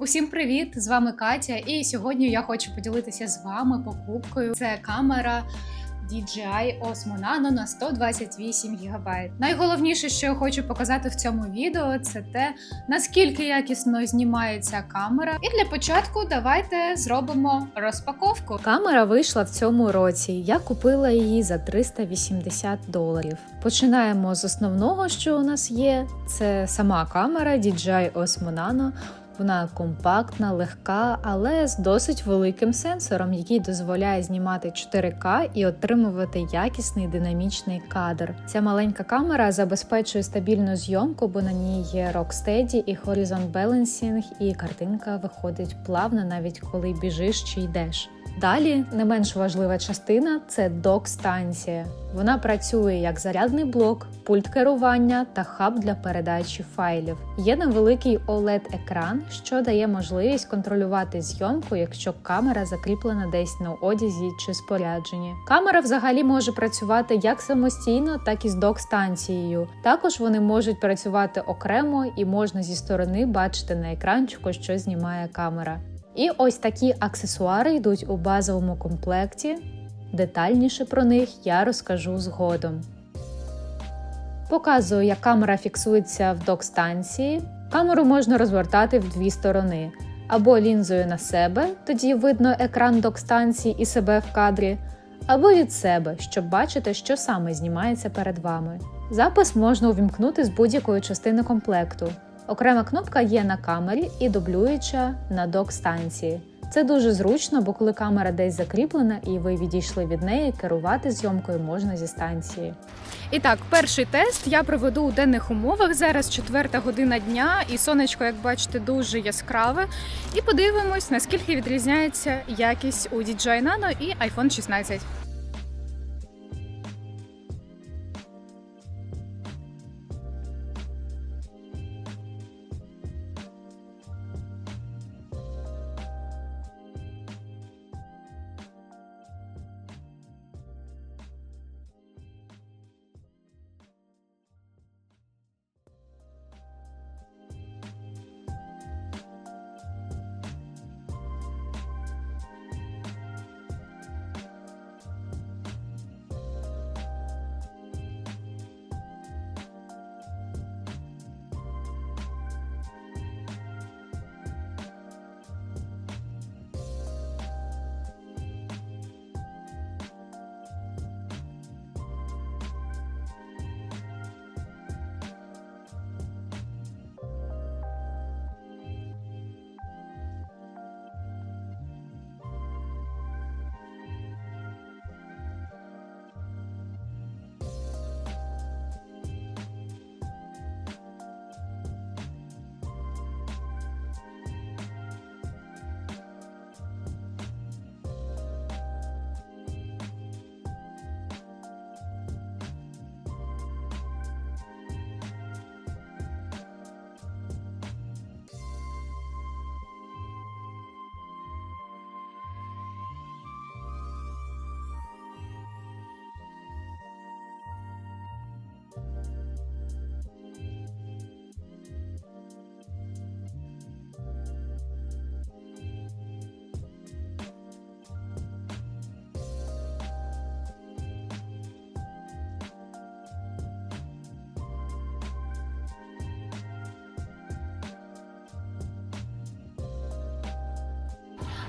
Усім привіт! З вами Катя, і сьогодні я хочу поділитися з вами покупкою. Це камера DJI Osmo Nano на 128 ГБ. Найголовніше, що я хочу показати в цьому відео, це те, наскільки якісно знімається камера. І для початку давайте зробимо розпаковку. Камера вийшла в цьому році. Я купила її за 380 доларів. Починаємо з основного, що у нас є. Це сама камера DJI Osmo Nano. Вона компактна, легка, але з досить великим сенсором, який дозволяє знімати 4К і отримувати якісний динамічний кадр. Ця маленька камера забезпечує стабільну зйомку, бо на ній є Rocksteady і Horizon Balancing, і картинка виходить плавно, навіть коли біжиш чи йдеш. Далі не менш важлива частина це док-станція. Вона працює як зарядний блок, пульт керування та хаб для передачі файлів. Є невеликий OLED-екран, що дає можливість контролювати зйомку, якщо камера закріплена десь на одязі чи спорядженні. Камера взагалі може працювати як самостійно, так і з док-станцією. Також вони можуть працювати окремо і можна зі сторони бачити на екранчику, що знімає камера. І ось такі аксесуари йдуть у базовому комплекті. Детальніше про них я розкажу згодом. Показую, як камера фіксується в док-станції. Камеру можна розвертати в дві сторони, або лінзою на себе, тоді видно екран док-станції і себе в кадрі, або від себе, щоб бачити, що саме знімається перед вами. Запис можна увімкнути з будь-якої частини комплекту. Окрема кнопка є на камері і дублююча на док-станції. Це дуже зручно, бо коли камера десь закріплена і ви відійшли від неї, керувати зйомкою можна зі станції. І так, перший тест я проведу у денних умовах. Зараз четверта година дня, і сонечко, як бачите, дуже яскраве. І подивимось, наскільки відрізняється якість у DJI Nano і iPhone 16.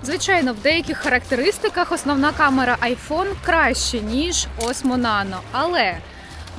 Звичайно, в деяких характеристиках основна камера iPhone краще, ніж Osmo Nano. Але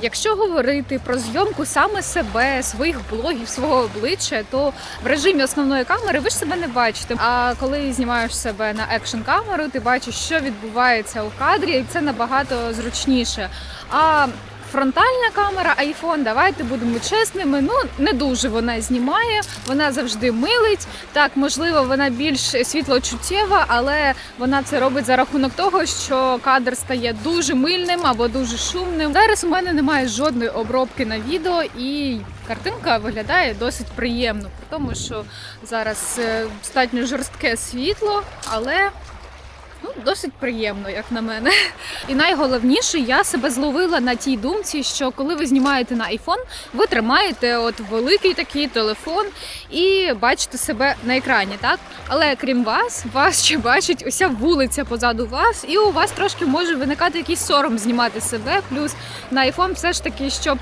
якщо говорити про зйомку саме себе, своїх блогів, свого обличчя, то в режимі основної камери ви ж себе не бачите. А коли знімаєш себе на екшн камеру, ти бачиш, що відбувається у кадрі, і це набагато зручніше. А Фронтальна камера iPhone, давайте будемо чесними. Ну не дуже вона знімає, вона завжди милить. Так, можливо, вона більш світлочуттєва, але вона це робить за рахунок того, що кадр стає дуже мильним або дуже шумним. Зараз у мене немає жодної обробки на відео, і картинка виглядає досить приємно, тому, що зараз е, достатньо жорстке світло, але Ну, досить приємно, як на мене. І найголовніше, я себе зловила на тій думці, що коли ви знімаєте на iPhone, ви тримаєте от великий такий телефон і бачите себе на екрані, так? Але крім вас, вас ще бачить уся вулиця позаду вас, і у вас трошки може виникати якийсь сором знімати себе. Плюс на iPhone все ж таки, щоб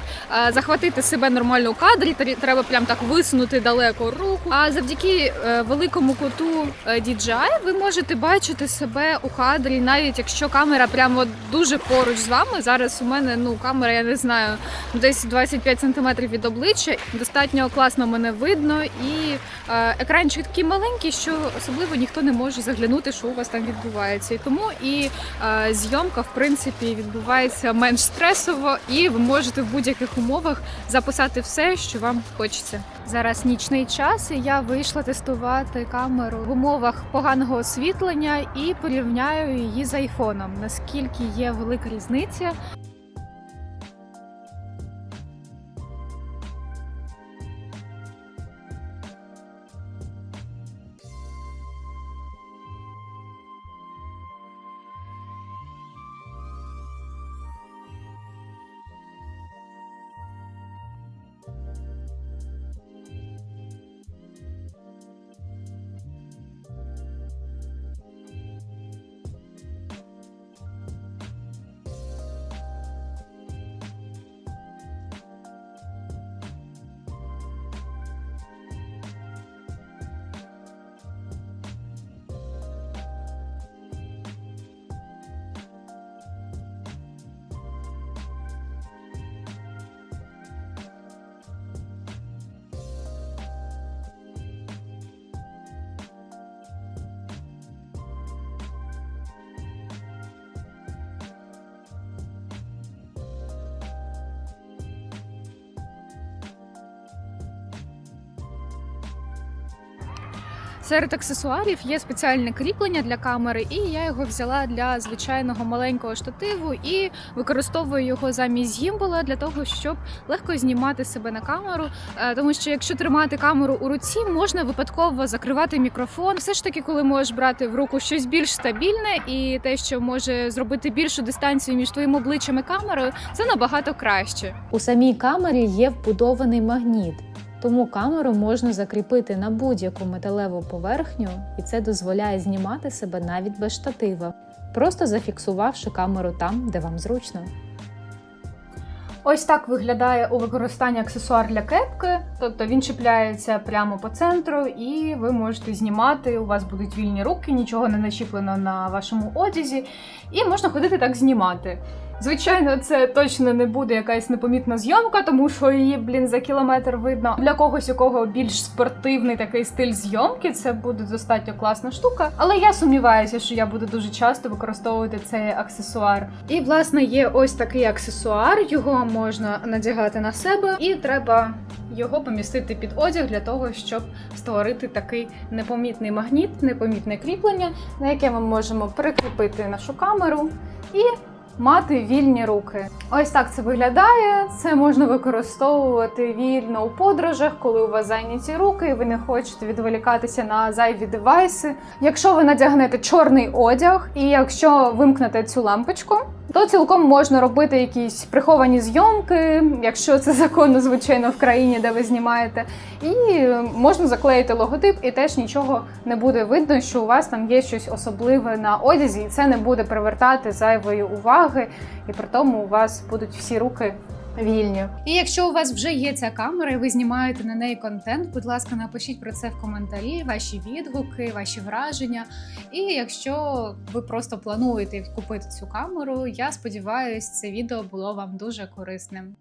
е, захватити себе нормально у кадрі, тр- треба прям так висунути далеко руку. А завдяки е, великому куту е, DJI ви можете бачити себе у кадрі, навіть якщо камера прямо дуже поруч з вами. Зараз у мене ну камера, я не знаю, десь 25 см від обличчя. Достатньо класно мене видно, і е, екранчик такий маленький, що особливо ніхто не може заглянути, що у вас там відбувається. І тому і е, зйомка, в принципі, відбувається менш стресово, і ви можете в будь-яких умовах записати все, що вам хочеться. Зараз нічний час, і я вийшла тестувати камеру в умовах поганого освітлення і порівняю її з айфоном. Наскільки є велика різниця. Серед аксесуарів є спеціальне кріплення для камери, і я його взяла для звичайного маленького штативу і використовую його замість гімбала для того, щоб легко знімати себе на камеру. Е, Тому що якщо тримати камеру у руці, можна випадково закривати мікрофон. Все ж таки, коли можеш брати в руку щось більш стабільне, і те, що може зробити більшу дистанцію між твоїм обличчям і камерою, це набагато краще. У самій камері є вбудований магніт, тому камеру можна закріпити на будь-яку металеву поверхню, і це дозволяє знімати себе навіть без штатива, просто зафіксувавши камеру там, де вам зручно. Ось так виглядає у використанні аксесуар для кепки, тобто він чіпляється прямо по центру, і ви можете знімати. У вас будуть вільні руки, нічого не начіплено на вашому одязі, і можна ходити так знімати. Звичайно, це точно не буде якась непомітна зйомка, тому що її, блін, за кілометр видно. Для когось, у кого більш спортивний такий стиль зйомки, це буде достатньо класна штука. Але я сумніваюся, що я буду дуже часто використовувати цей аксесуар. І власне є ось такий аксесуар. Його можна надягати на себе, і треба його помістити під одяг для того, щоб створити такий непомітний магніт, непомітне кріплення, на яке ми можемо прикріпити нашу камеру і мати вільні руки. Ось так це виглядає. Це можна використовувати вільно у подорожах, коли у вас зайняті руки, і ви не хочете відволікатися на зайві девайси. Якщо ви надягнете чорний одяг, і якщо вимкнете цю лампочку, то цілком можна робити якісь приховані зйомки, якщо це законно, звичайно, в країні, де ви знімаєте. І можна заклеїти логотип, і теж нічого не буде видно, що у вас там є щось особливе на одязі, і це не буде привертати зайвої уваги, і при тому у вас будуть всі руки вільні. І якщо у вас вже є ця камера, і ви знімаєте на неї контент, будь ласка, напишіть про це в коментарі, ваші відгуки, ваші враження. І якщо ви просто плануєте купити цю камеру, я сподіваюся, це відео було вам дуже корисним.